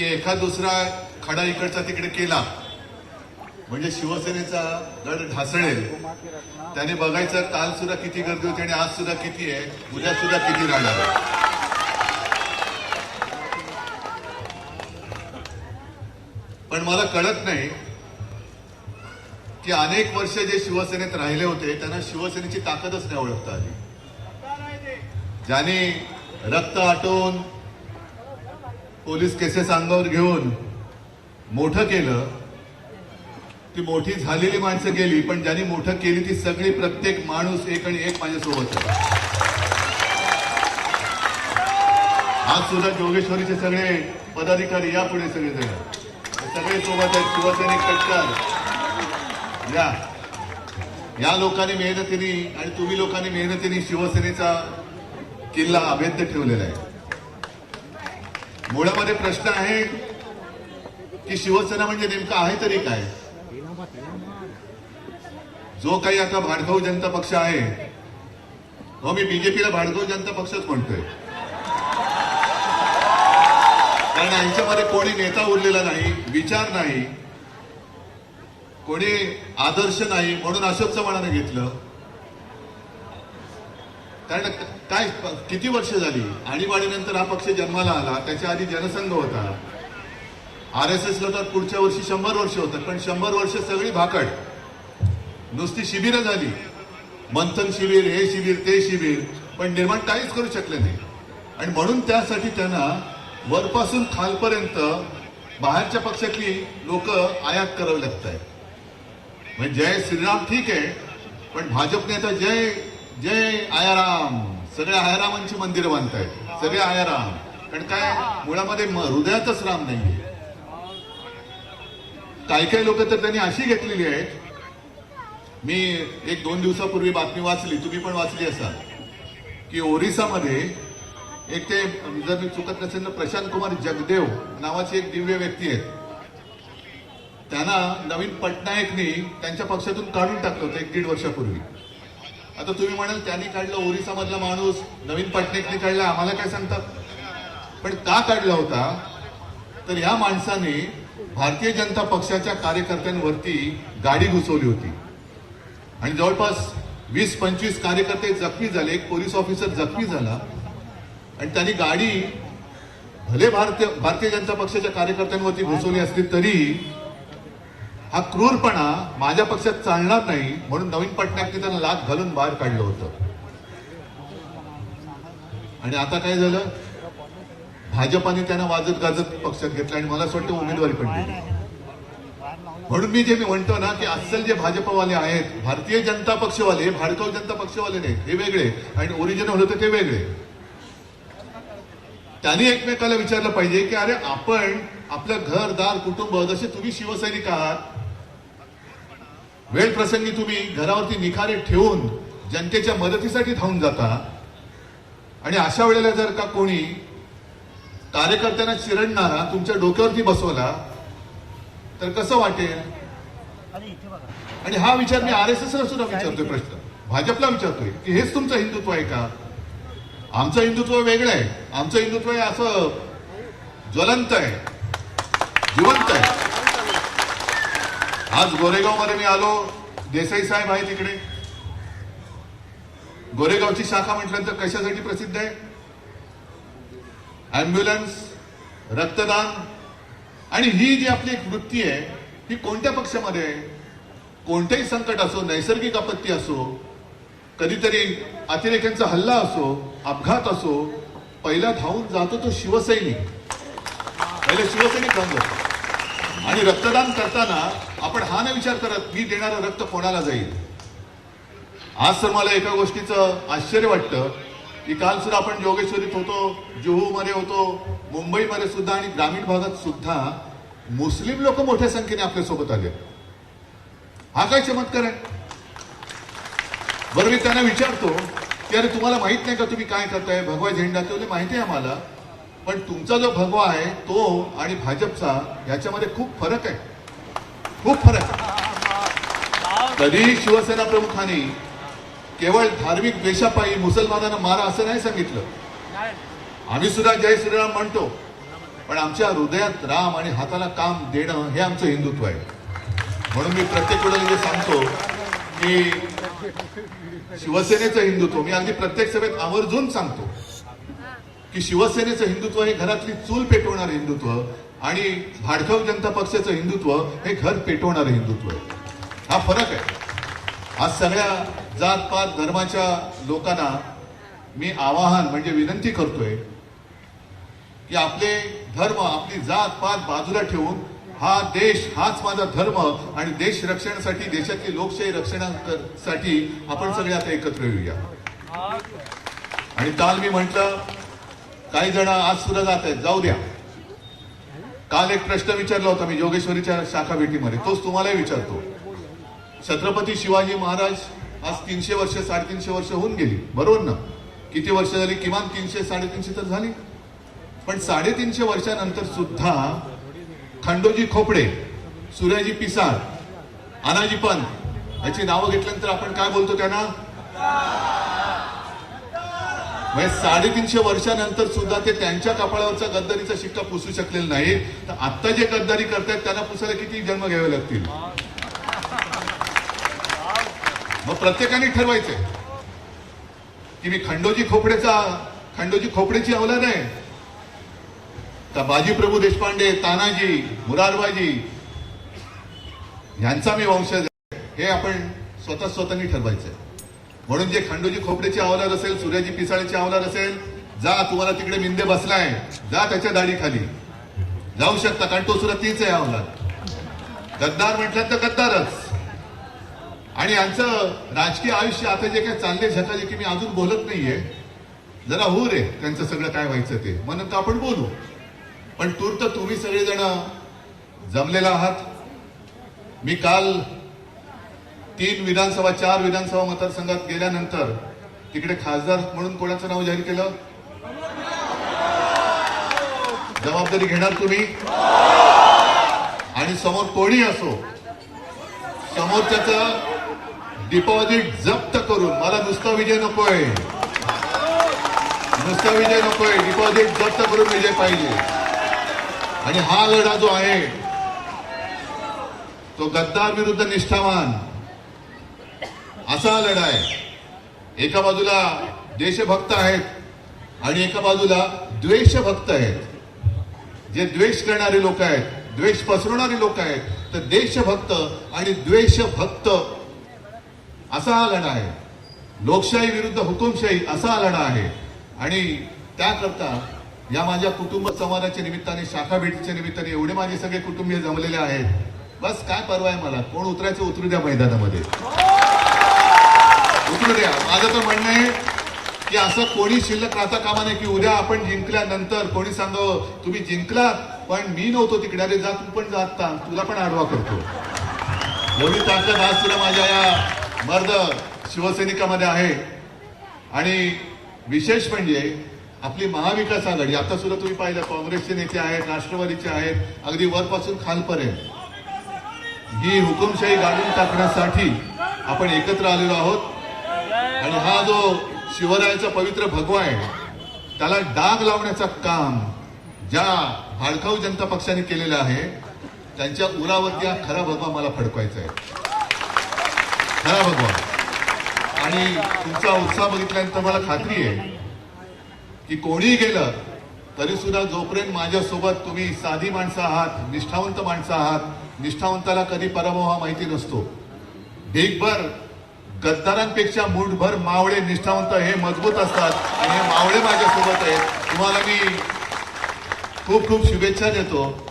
की एखाद दुसरा खडा इकडचा तिकडे केला म्हणजे शिवसेनेचा गड ढासळेल त्याने बघायचं काल सुद्धा किती गर्दी होती आणि आज सुद्धा किती आहे उद्या सुद्धा किती राहणार आहे. पण मला कळत नाही की अनेक वर्ष जे शिवसेनेत राहिले होते त्यांना शिवसेनेची ताकदच नाही ओळखता आली. ज्याने रक्त आटवून पोलीस केसेस अंगावर घेऊन मोठं केलं. ती मोठी झालेली माणसं गेली पण ज्यांनी मोठं केली ती सगळी प्रत्येक माणूस एक आणि एक माझ्यासोबत आज सुद्धा जोगेश्वरीचे सगळे पदाधिकारी या पुढे सगळे जण सगळे सोबत आहेत शिवसैनिक कटकर या. या लोकांनी मेहनतीने आणि तुम्ही लोकांनी मेहनतीने शिवसेनेचा किल्ला अभेद्य ठेवलेला आहे. मुळामध्ये प्रश्न आहे की शिवसेना म्हणजे नेमकं आहे तरी काय? जो काही आता भाडगाव जनता पक्ष आहे हो मी बीजेपीला भाडगाव जनता पक्षच म्हणतोय. कारण यांच्यामध्ये कोणी नेता उरलेला नाही विचार नाही कोणी आदर्श नाही म्हणून अशोक चव्हाणाने घेतलं. कारण काय किती वर्ष झाली? आणीबाणीनंतर हा पक्ष जन्माला आला त्याच्या आधी जनसंघ होता. आर एस एसला तर पुढच्या वर्षी शंभर वर्ष होतात पण शंभर वर्ष सगळी भाकड. नुसती शिबिरं झाली. मंथन शिबिर हे शिबिर ते शिबिर पण निर्माण काहीच करू शकले नाही. आणि म्हणून त्यासाठी त्यांना वरपासून खालपर्यंत बाहेरच्या पक्षातली लोक आयात करावी लागत आहे म्हणजे जय श्रीराम ठीक आहे पण भाजपने आता जय जय आयाराम. सगळे आयारामांची मंदिर बांधतायत. सगळे आयाराम. कारण काय मुळामध्ये हृदयातच राम नाहीये. काही काही लोक तर त्यांनी अशी घेतलेली आहेत. मी एक दोन दिवसापूर्वी बातमी वाचली तुम्ही पण वाचली असाल की ओरिसामध्ये एक ते जर मी चुकत नसेल तर प्रशांत कुमार जगदेव नावाचे एक दिव्य व्यक्ती आहेत. त्यांना नवीन पटनायकनी त्यांच्या पक्षातून काढून टाकलं होतं एक दीड वर्षापूर्वी. आता तुम्ही म्हणाल त्यांनी काढलं ओरिसामधला माणूस नवीन पटनायकने काढला आम्हाला काय सांगतात? पण का काढला होता? तर ह्या माणसाने भारतीय जनता पक्षाच्या कार्यकर्त्यांवरती गाडी घुसवली होती. आणि जवळपास वीस पंचवीस कार्यकर्ते जखमी झाले एक पोलीस ऑफिसर जखमी झाला. आणि त्यांनी गाडी भले भारतीय भारतीय जनता पक्षाच्या कार्यकर्त्यांवरती घुसवली असली तरी हा क्रूरपणा माझ्या पक्षात चालणार नाही म्हणून नवीन पटनायकने त्यांना लाच घालून बाहेर काढलं होतं. आणि आता काय झालं? भाजपाने त्यांना वाजत गाजत पक्षात घेतलं आणि मला असं वाटतं उमेदवारी पण दिली. म्हणून मी जे मी म्हणतो ना की अस्सल जे भाजपवाले आहेत भारतीय जनता पक्षवाले भारतीय जनता पक्षवाले नाहीत हे वेगळे. आणि ओरिजिनल होतं ते वेगळे. त्यांनी एकमेकाला विचारलं पाहिजे की अरे आपण आपलं घर दार कुटुंब जसे तुम्ही शिवसैनिक आहात वेळ प्रसंगी तुम्ही घरावरती निखारे ठेवून जनतेच्या मदतीसाठी धावून जाता. आणि अशा वेळेला जर का कोणी कार्यकर्त्यांना चिरडणारा तुमच्या डोक्यावरती बसवला तर कसं वाटेल? आणि हा विचार मी आर एस एस सुद्धा विचारतोय प्रश्न. भाजपला विचारतोय की हेच तुमचं हिंदुत्व आहे का? आमचं हिंदुत्व वेगळं आहे. आमचं हिंदुत्व हे असं ज्वलंत आहे जिवंत आहे आज गोरेगावमध्ये मी आलो. देसाई साहेब आहे तिकडे गोरेगावची शाखा म्हटल्यानंतर कशासाठी प्रसिद्ध आहे? अँब्युलन्स रक्तदान आणि ही जी आपली एक वृत्ती आहे ही कोणत्या पक्षामध्ये आहे? कोणतेही संकट असो नैसर्गिक आपत्ती असो कधीतरी अतिरेक्यांचा हल्ला असो अपघात असो पहिला धावून जातो तो शिवसैनिक. पहिले शिवसैनिक धावून जातो. आणि रक्तदान करताना आपण हा नाही विचार करत मी देणारं रक्त कोणाला जाईल? आज तर मला एका गोष्टीचं आश्चर्य वाटतं की काल सुद्धा आपण जोगेश्वरीत होतो जुहूमध्ये होतो मुंबईमध्ये सुद्धा आणि ग्रामीण भागात सुद्धा मुस्लिम लोक मोठ्या संख्येने आपल्यासोबत आले. हा काय चमत्कार आहे? बरं मी त्यांना विचारतो की अरे तुम्हाला माहीत नाही का तुम्ही काय करताय? भगवा झेंडा ते माहिती आहे आम्हाला. पण तुमचा जो भगवा आहे तो आणि भाजपचा याच्यामध्ये खूप फरक आहे. खूप फरक आहे. कधी शिवसेना प्रमुखांनी केवळ धार्मिक द्वेषापायी मुसलमानांना मारा असं नाही सांगितलं. आम्ही सुद्धा जय श्रीराम म्हणतो. पण आमच्या हृदयात राम आणि हाताला काम देणं हे आमचं हिंदुत्व आहे. म्हणून मी प्रत्येक वेळेला जे सांगतो की शिवसेनेचं हिंदुत्व मी अगदी प्रत्येक सभेत आवर्जून सांगतो. की शिवसेनेचं हिंदुत्व हे घरातली चूल पेटवणारं हिंदुत्व आणि भाडखाऊ जनता पक्षाचं हिंदुत्व हे घर पेटवणारं हिंदुत्व हा फरक आहे. आज सगळ्या जात पात धर्माच्या लोकांना मी आवाहन म्हणजे विनंती करतोय की आपले धर्म आपली जात पात बाजूला ठेवून हा देश हाच माझा धर्म आणि देश रक्षणासाठी देशातली लोकशाही रक्षणासाठी आपण सगळे आता एकत्र येऊया. आणि काल मी म्हटलं काही जण आज सुद्धा जात आहेत. जाऊ द्या. काल एक प्रश्न विचारला होता मी योगेश्वरीच्या शाखा भेटीमध्ये. तोच तुम्हालाही विचारतो. छत्रपती शिवाजी महाराज आज तीनशे वर्ष साडेतीनशे वर्ष होऊन गेली. बरोबर ना? किती वर्ष झाली? किमान तीनशे साडेतीनशे तर झाली. पण साडेतीनशे वर्षानंतर सुद्धा खंडोजी खोपडे सूर्याजी पिसाळ अनाजी पंत याची नावं घेतल्यानंतर आपण काय बोलतो त्यांना? म्हणजे साडेतीनशे वर्षानंतर सुद्धा ते त्यांच्या कपाळावरचा गद्दारीचा शिक्का पुसू शकलेला नाही. तर आता जे गद्दारी करतायत त्यांना पुसायला किती जन्म घ्यावे लागतील? मग प्रत्येकाने ठरवायचंय. की मी खंडोजी खोपडेचा खंडोजी खोपडेची अवलाद आहे. का बाजी प्रभू देशपांडे तानाजी मुरारबाजी यांचा मी वंशज हे आपण स्वतः स्वतःनी ठरवायचंय. म्हणून जे खंडोजी खोपडेची अवलाद असेल सूर्याजी पिसाळीची अवलाद असेल जा तुम्हाला तिकडे मिंदे बसलाय. जा त्याच्या दाढीखाली. जाऊ शकता कारण तो सुद्धा तीच आहे अवलाद गद्दार म्हटलं तर गद्दारच. आणि यांचं राजकीय आयुष्य आता जे काय चालले झकाले की मी अजून बोलत नाहीये जरा होऊ रे त्यांचं सगळं काय व्हायचं ते. म्हणून तर आपण बोलू. पण तूर्त तुम्ही सगळेजण जमलेला आहात. मी काल तीन विधानसभा चार विधानसभा मतदारसंघात गेल्यानंतर तिकडे खासदार म्हणून कोणाचं नाव जाहीर केलं? जबाबदारी घेणार तुम्ही? आणि समोर कोणी असो समोरच्याच डिपॉझिट जप्त करून मला नुसता विजय नकोय. नुसता विजय नकोय डिपॉझिट जप्त करून विजय पाहिजे. आणि हा लढा जो आहे तो गद्दार विरुद्ध निष्ठावान असा हा लढा आहे एका बाजूला देशभक्त आहेत आणि एका बाजूला द्वेषभक्त आहेत. जे द्वेष करणारे लोक आहेत द्वेष पसरवणारे लोक आहेत तर देशभक्त आणि द्वेषभक्त. असा हा लढा आहे. लोकशाही विरुद्ध हुकुमशाही असा हा लढा आहे. आणि त्याकरता या माझ्या कुटुंब संवादाच्या निमित्ताने शाखा भेटीच्या निमित्ताने एवढे माझे सगळे कुटुंबीय जमलेले आहेत. बस काय परवा आहे मला? कोण उतरायचं उतरू द्या मैदानामध्ये. उतरू द्या माझं तर म्हणणं आहे की असं कोणी शिल्लक राहता कामा नाही की उद्या आपण जिंकल्यानंतर कोणी सांगावं तुम्ही जिंकलात पण मी नव्हतो तिकडे अरे जा तू पण जात तुला पण आडवा करतो. एवढी ताकद आज तुला माझ्या या मर्द शिवसैनिकामध्ये आहे. आणि विशेष म्हणजे आपली महाविकास आघाडी आता सुद्धा तुम्ही पाहिलं काँग्रेसचे नेते आहेत राष्ट्रवादीचे आहेत अगदी वरपासून खालपर्यंत. ही हुकुमशाही गाडून टाकण्यासाठी आपण एकत्र आलेलो आहोत. आणि हा जो शिवरायाचा पवित्र भगवा आहे त्याला डाग लावण्याचं काम ज्या भाडकाऊ जनता पक्षाने केलेलं आहे त्यांच्या उरावरती हा खरा भगवा मला फडकवायचा आहे. खरा भगवा. आणि तुमचा उत्साह बघितल्यानंतर मला खात्री आहे की कोणीही गेलं तरी सुद्धा जोपर्यंत माझ्यासोबत तुम्ही साधी माणसं आहात निष्ठावंत माणसं आहात निष्ठावंताला कधी पराभव हा माहिती नसतो. ढीकभर गद्दारांपेक्षा मूठभर मावळे निष्ठावंत हे मजबूत असतात आणि हे मावळे माझ्यासोबत आहेत. तुम्हाला मी खूप खूप शुभेच्छा देतो.